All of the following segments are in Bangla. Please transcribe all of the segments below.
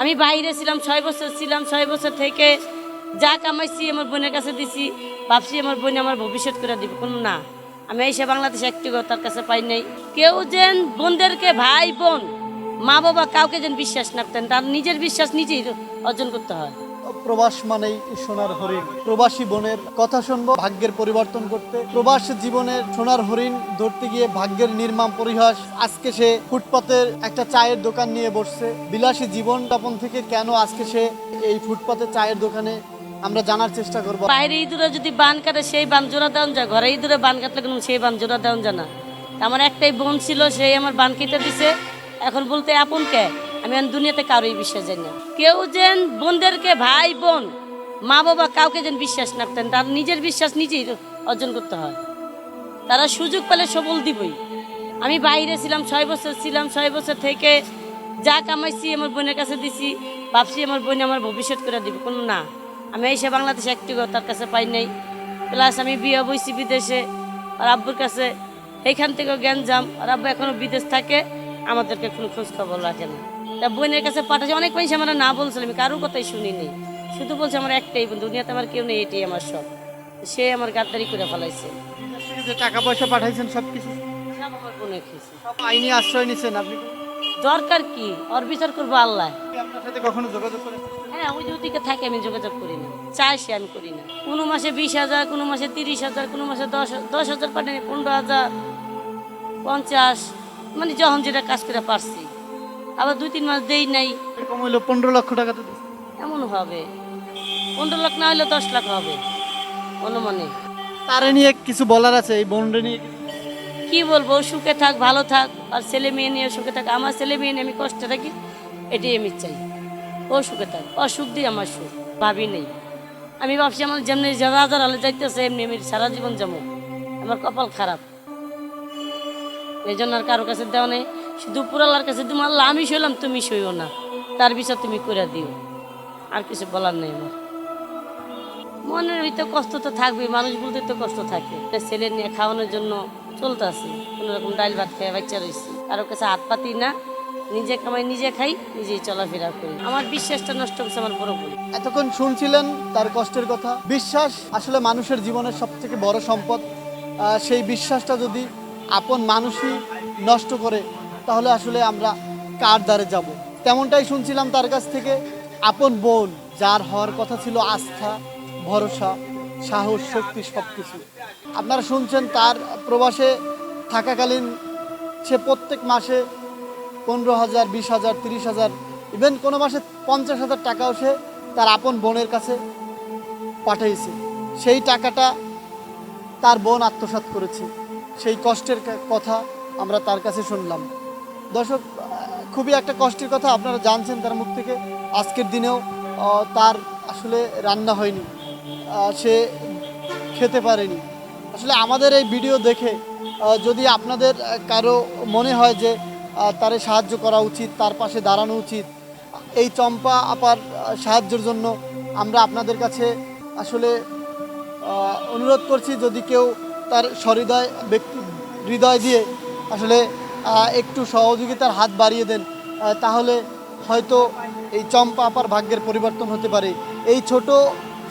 আমি বাইরে ছিলাম, ছয় বছর ছিলাম, ছয় বছর থেকে যা কামাইছি আমার বোনের কাছে দিছি, ভাবছি আমার বোন আমার ভবিষ্যৎ করে দিব। কোনো না, আমি এসে বাংলাদেশে একটি তার কাছে পাই নাই। কেউ যেন বোনদেরকে ভাই, বোন মা বাবা কাউকে যেন বিশ্বাস না করতেন তার নিজের বিশ্বাস নিজেই অর্জন করতে হয়। প্রবাস মানেই সোনার হরিণ। প্রবাসী বোনের কথা শুনব, ভাগ্যের পরিবর্তন করতে। প্রবাস জীবনের সোনার হরিণ ধরতে গিয়ে ভাগ্যের নির্মাম পরিহাস। আজকে সে ফুটপাতের একটা চায়ের দোকান নিয়ে বসছে। বিলাসী জীবন যাপন থেকে কেন আজকে সে এই ফুটপাতে চায়ের দোকানে আমরা জানার চেষ্টা করব? বাইরে ইঁদুরে যদি বান কাটে, সেই বান জোড়া দেওয়া যায় ঘরে ইঁদুরে বান কাটলে কোনো সেই বান জোড়া দেওয়া যায় না। আমার একটাই বোন ছিল, সেই আমার বান কেটে দিছে। এখন বলতে আপন কে? আমি দুনিয়াতে কারোই বিশ্বাস জানি না। কেউ যেন বোনদেরকে ভাই বোন, মা বাবা কাউকে যেন বিশ্বাস না করতেন তার নিজের বিশ্বাস নিজেই অর্জন করতে হয়। তারা সুযোগ পেলে সবল দিবই। আমি বাইরে ছিলাম, ছয় বছর ছিলাম, ছয় বছর থেকে যা কামাইছি আমার বোনের কাছে দিছি, ভাবছি আমার বোন আমার ভবিষ্যৎ করে দিব। কোনো না, আমি এসে বাংলাদেশে একটি তার কাছে পাই নাই। প্লাস আমি বিয়ে বইছি বিদেশে, আর আব্বুর কাছে এইখান থেকেও জ্ঞান যাম, আর আব্বু এখনও বিদেশ থাকে, আমাদেরকে কোনো খোঁজ খবর রাখে না। তা বোনের কাছে পাঠাচ্ছে অনেক মানুষ আমরা না বলছিল আমি কারোর কথাই শুনিনি। শুধু বলছে আমার একটাই বোন দুনিয়াতে আমার কেউ নেই এটাই আমার সব সে আমার গাদ্দারি করে ফেলাইছে। টাকা পয়সা পাঠাইছেন সব কিছু সব আমার বোনে খেয়েছে। সব আইনি আশ্রয় নিছেন আপনি? দরকার কি? ওর বিচার করব আল্লাহ। আপনার সাথে কখনো যোগাযোগ করে হ্যাঁ ওই থাকে আমি যোগাযোগ করি না। চাই সে আমি করি না। কোনো মাসে বিশ হাজার কোনো মাসে তিরিশ হাজার কোনো মাসে দশ দশ হাজার পাঠানি পনেরো হাজার পঞ্চাশ মানে যখন যেটা কাজ করে পারছি। আবার দুই তিন মাস দেই নাই। এরকম হইল পনেরো লক্ষ টাকা তো এমন হবে। পনেরো লাখ না হলে দশ লাখ হবে। অনুমানে। তারে নিয়ে কিছু বলার আছে? এই বোনরে নিয়ে কি বলব? সুখে থাক ভালো থাক। আর ছেলে মেয়ে নিয়ে সুখে থাক। আমার ছেলে মেয়ে নিয়ে আমি কষ্টে থাকি এটাই আমি চাই। ও সুখে থাক। অসুখ দিয়ে আমার সুখ। ভাবি নেই। আমি ভাবছি আমার যেমনি যারা হাজার হলে যাইতেছে এমনি আমি সারা জীবন যাব। আমার কপাল খারাপ। এই জন্য আর কারও কাছে দেওয়া নেই। শুধু পুরালার কাছে তুমি আল্লাহ, আমি শুইলাম তুমি শুইও না। তার বিষয় তুমি করে দিও। আর কিছু বলার নেই আমার। মনের ভিতরে কষ্ট তো থাকবে মানুষ বলতে তো কষ্ট থাকে। ছেলে নিয়ে খাওয়ানোর জন্য চলতেছি, কোনো রকম ডাল ভাত খেয়ে বাচ্চা রয়েছি। কারও কাছে হাত পাতি না, নিজে কামাই, নিজে খাই, নিজেই চলাফেরা করি। আমার বিশ্বাসটা নষ্ট হচ্ছে আমার বড় ভুল এতক্ষণ শুনছিলেন তার কষ্টের কথা। বিশ্বাস আসলে মানুষের জীবনের সব থেকে বড় সম্পদ। সেই বিশ্বাসটা যদি আপন মানুষই নষ্ট করে তাহলে আসলে আমরা কার দ্বারে যাব? তেমনটাই শুনছিলাম তার কাছ থেকে, আপন বোন, যার হওয়ার কথা ছিল আস্থা, ভরসা, সাহস, শক্তি সব কিছু আপনারা শুনছেন তার প্রবাসে থাকাকালীন সে প্রত্যেক মাসে পনেরো হাজার, বিশ হাজার, তিরিশ হাজার ইভেন কোনো মাসে পঞ্চাশ হাজার টাকাও সে তার আপন বোনের কাছে পাঠিয়েছে সেই টাকাটা তার বোন আত্মসাৎ করেছে। সেই কষ্টের কথা আমরা তার কাছে শুনলাম। দর্শক, খুবই একটা কষ্টের কথা আপনারা জানছেন তার মুখ থেকে। আজকের দিনেও তার আসলে রান্না হয়নি। সে খেতে পারেনি। আসলে আমাদের এই ভিডিও দেখে যদি আপনাদের কারও মনে হয় যে তারে সাহায্য করা উচিত, তার পাশে দাঁড়ানো উচিত, এই চম্পা আপার সাহায্যের জন্য আমরা আপনাদের কাছে আসলে অনুরোধ করছি, যদি কেউ তার সহৃদয় ব্যক্তি, হৃদয় দিয়ে আসলে একটু সহযোগিতার হাত বাড়িয়ে দেন তাহলে হয়তো এই চম্পা আপার ভাগ্যের পরিবর্তন হতে পারে। এই ছোট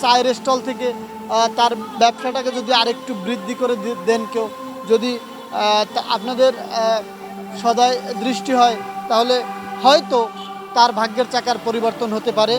চায়ের স্টল থেকে তার ব্যবসাটাকে যদি আরেকটু বৃদ্ধি করে দেন কেউ, যদি আপনাদের সদায় দৃষ্টি হয়, তাহলে হয়তো তার ভাগ্যের চাকার পরিবর্তন হতে পারে।